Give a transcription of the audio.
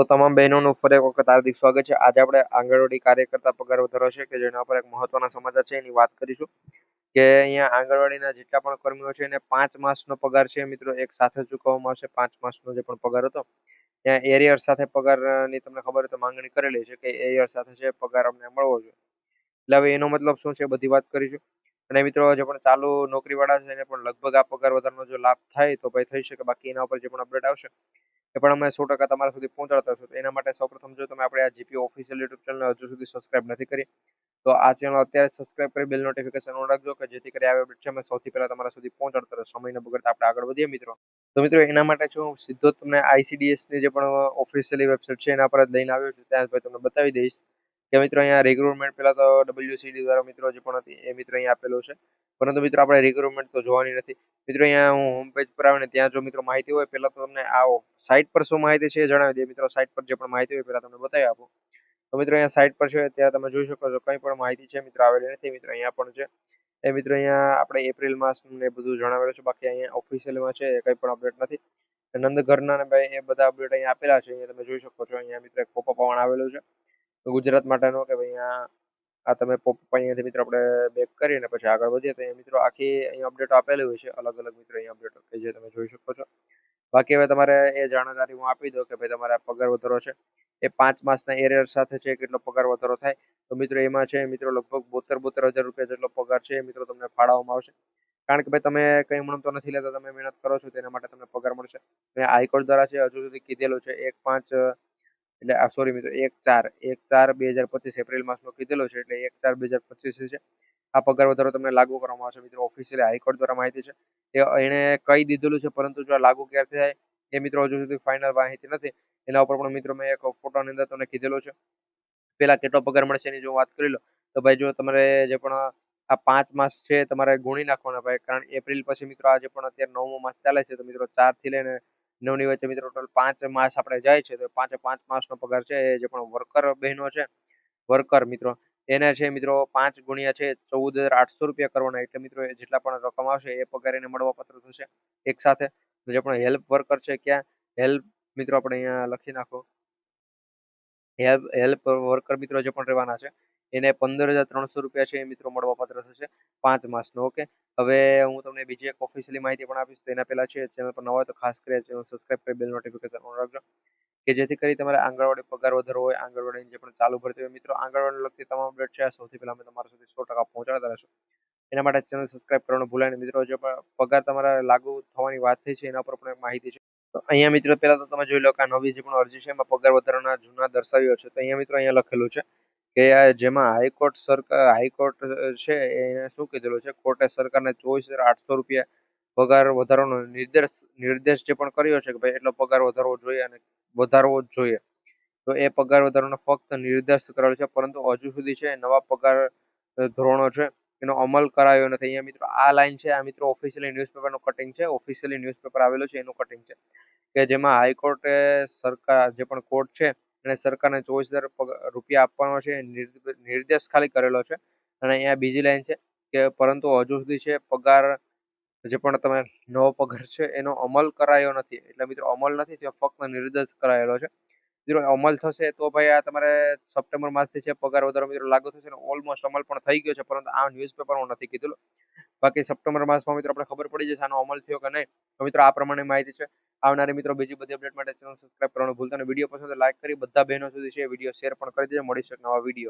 તો તમામ બહેનોનું ફરી એક વખત હાર્દિક સ્વાગત છે. આજે આપણે આંગણવાડી કાર્યકર્તા પગાર વધારો છે કે જેના પર એક મહત્વના સમાચાર છે એની વાત કરીશું. કે અહીંયા આંગણવાડીના જેટલા પણ કર્મીઓ છે એને પાંચ માસનો પગાર છે. મિત્રો, એક સાથે ચૂકવવામાં આવશે પાંચ માસનો જે પણ પગાર હતો. ત્યાં એરિયર સાથે પગારની તમને ખબર હોય તો માંગણી કરેલી છે કે એરિયર સાથે છે પગાર અમને મળવો જોઈએ. એટલે હવે એનો મતલબ શું છે બધી વાત કરીશું. અને મિત્રો, જે પણ ચાલુ નોકરીવાળા છે, એને પણ લગભગ આ પગાર વધારાનો જો લાભ થાય, તો ભાઈ થઈ શકે. બાકી એના ઉપર જે પણ અપડેટ આવશે, એ પણ અમે સો ટકા તમારા સુધી પહોંચાડતા છું તો એના માટે સૌપ્રથમ જો તમે આપણે આ જીપી ઓફિશિયલ યુટ્યુબ ચેનલ હજુ સુધી સબસ્ક્રાઇબ નથી કરી, તો આ ચેનલ અત્યારે સબસ્ક્રાઇબ કરી બેલ નોટિફિકેશન ઓન રાખજો, કે જેથી કરી આવી છે, અમે સૌથી પહેલા તમારા સુધી પહોંચાડતા સમય સમયને બગડતા આપણે આગળ વધીએ, મિત્રો. તો મિત્રો, એના માટે છું સીધો તમને ICDS ની જે પણ ઓફિશિયલી વેબસાઇટ છે, એના પર જ લઈને આવ્યો છું. ત્યાં ભાઈ તમને બતાવી દઈશ. કે મિત્રો અહીંયા રિક્રુટમેન્ટ પહેલાં તો ડબલ્યુસીડી દ્વારા મિત્રો જે પણ હતી, એ મિત્રો અહીંયા આપેલું છે. પરંતુ મિત્રો આપણે રિક્રુટમેન્ટ તો જોવાની નથી. મિત્રો અહીંયા હું હોમ પેજ પર આવે ને ત્યાં જો મિત્રો માહિતી હોય પેલા તો તમને આવો. સાઇટ પર શું માહિતી છે એ જણાવી દે. મિત્રો સાઇટ પર જે પણ માહિતી હોય પેલા તમને બતાવી આપું. તો મિત્રો અહીંયા સાઇટ પર છે, ત્યાં તમે જોઈ શકો છો કંઈ પણ માહિતી છે. મિત્રો આવેલી નથી, મિત્રો અહીંયા પણ છે. એ મિત્રો અહીંયા આપણે એપ્રિલ માસ ને બધું જણાવેલું છે. બાકી અહીંયા ઓફિશિયલમાં છે કંઈ પણ અપડેટ નથી. નંદ ઘરના ભાઈ એ બધા અપડેટ અહીંયા આપેલા છે. અહીંયા તમે જોઈ શકો છો, અહીંયા મિત્રો એક પોપઅપ પણ આવેલું છે. ગુજરાત માટેનો કે ભાઈ આ તમે અહીંયાથી મિત્રો આપણે બેક કરીને પછી આગળ વધીએ તો અહીંયા મિત્રો આખી અહીંયા અપડેટ આપેલી હોય છે, અલગ અલગ મિત્રો અહીંયા અપડેટ કે જે તમે જોઈ શકો છો. બાકી હવે તમારે એ જાણકારી હું આપી દઉં કે ભાઈ તમારે પગાર વધારો છે, એ પાંચ માસના એરિયર સાથે છે કેટલો પગાર વધારો થાય? તો મિત્રો એમાં છે, મિત્રો લગભગ બોતેર બોતેર હજાર રૂપિયા જેટલો પગાર છે મિત્રો તમને ફાળવવામાં આવશે. કારણ કે ભાઈ તમે કંઈ મણતો નથી લેતા, તમે મહેનત કરો છો, તેના માટે તમને પગાર મળશે. અને હાઈકોર્ટ દ્વારા છે, હજુ સુધી કીધેલું છે, એક પાંચ એટલે આ સોરી મિત્રો, એક ચાર એક ચાર બે હજાર પચીસ એપ્રિલ માસનો કીધેલો છે, એટલે એક ચાર બે હજાર પચીસ છે, આ પગાર વધારો તમને લાગુ કરવામાં આવશે મિત્રો ઓફિશિયલી હાઈકોર્ટ દ્વારા માહિતી છે. એ એણે કહી દીધેલું છે, પરંતુ જો આ લાગુ ક્યારથી થાય, એ મિત્રો હજુ સુધી ફાઇનલ માહિતી નથી. એના ઉપર પણ મિત્રો મેં એક ફોટોની અંદર તમને કીધેલો છે. પેલા કેટલો પગાર મળશે એની જો વાત કરી લો, તો ભાઈ જો તમારે જે પણ આ પાંચ માસ છે, તમારે ગુણી નાખવાના, ભાઈ, કારણ એપ્રિલ પછી મિત્રો આજે પણ અત્યારે નવમો માસ ચાલે છે, તો મિત્રો ચારથી લઈને નવની વચ્ચે મિત્રો ટોટલ પાંચ માસ આપણે જાય છે, તો પાંચે પાંચ માસનો પગાર છે, એ જે પણ વર્કર બહેનો છે વર્કર મિત્રો, એને છે મિત્રો પાંચ ગુણ્યા છે ચૌદ હજાર આઠસો રૂપિયા કરવાના, એટલે મિત્રો જેટલા પણ રકમ આવશે, એ પગાર એને મળવા પાત્ર થશે. એક સાથે, જે પણ હેલ્પ વર્કર છે, ક્યાં? હેલ્પ મિત્રો આપણે અહીંયા લખી નાખો. હેલ્પ હેલ્પ વર્કર મિત્રો જે પણ રહેવાના છે, એને પંદર હજાર ત્રણસો રૂપિયા છે એ મિત્રો મળવા પાત્ર થશે પાંચ માસનો, ઓકે? હવે હું તમને બીજી એક ઓફિશિયલી માહિતી પણ આપીશ, તો એના પહેલાં છે, ચેનલ પર નવા હોય તો ખાસ કરી ચેનલ સબસ્ક્રાઈબ કરી બેલ નોટિફિકેશન ઓન રાખજો, કે જેથી કરી તમારે આંગણવાડી પગાર વધારો હોય, આંગણવાડીની જે પણ ચાલુ ભરતી હોય મિત્રો આંગણવાડી લગતી તમામ અપડેટ છે સૌથી પહેલા અમે તમારા સુધી સો ટકા પહોંચાડતા રહેશું. એના માટે ચેનલ સબસ્ક્રાઇબ કરવાનું ભૂલાય મિત્રો, જે પગાર તમારા લાગુ થવાની વાત થઈ છે, એના પર પણ માહિતી છે. તો અહીંયા મિત્રો પહેલા તો તમે જોઈ લો કે આ નવી જે પણ અરજી છે એમાં પગાર વધારાના જૂના દર્શાવ્યો છે, તો અહીંયા મિત્રો અહીંયા લખેલું છે કે જેમાં હાઈકોર્ટ સરકાર હાઈકોર્ટ છે એને શું કીધેલું છે? કોર્ટે સરકારને ચોવીસ હજાર આઠસો રૂપિયા પગાર વધારવાનો નિર્દેશ નિર્દેશ જે પણ કર્યો છે કે ભાઈ એટલો પગાર વધારવો જોઈએ અને વધારવો જ જોઈએ. તો એ પગાર વધારવાનો ફક્ત નિર્દેશ કરેલો છે, પરંતુ હજુ સુધી છે નવા પગાર ધોરણો છે એનો અમલ કરાયો નથી. અહીંયા મિત્રો આ લાઈન છે, આ મિત્રો ઓફિશિયલી ન્યૂઝપેપરનું કટિંગ છે. ઓફિશિયલી ન્યૂઝપેપર આવેલું છે, એનું કટિંગ છે. કે જેમાં હાઈકોર્ટે સરકાર, જે પણ કોર્ટ છે, એને સરકારને ચોવીસ હજાર રૂપિયા આપવાનો છે નિર્દેશ ખાલી કરેલો છે. અને અહીંયા બીજી લાઈન છે કે પરંતુ હજુ સુધી છે પગાર, જે પણ તમે નવો પગાર છે, એનો અમલ કરાયો નથી. એટલે મિત્રો અમલ નથી, ત્યાં ફક્ત નિર્દેશ કરાયેલો છે. મિત્રો, અમલ થશે તો ભાઈ આ તમારે સપ્ટેમ્બર માસથી છે, પગાર વધારો મિત્રો લાગુ થશે ઓલમોસ્ટ અમલ પણ થઈ ગયો છે, પરંતુ આ ન્યૂઝપેપરમાં નથી કીધું. બાકી સપ્ટેમ્બર માસમાં મિત્રો આપણે ખબર પડી જશે આનો અમલ થયો કે નહીં. તો મિત્રો આ પ્રમાણે માહિતી છે. આવનારી મિત્રો બીજી બધી અપડેટ માટે ચેનલ સબસ્ક્રાઇબ કરવાનું ભૂલતા નહીં. વીડિયો પસંદ લાઈક કરી, બધા બહેનો સુધી છે વીડિયો શેર પણ કરી દેજો. મળી શકે નવા વીડિયો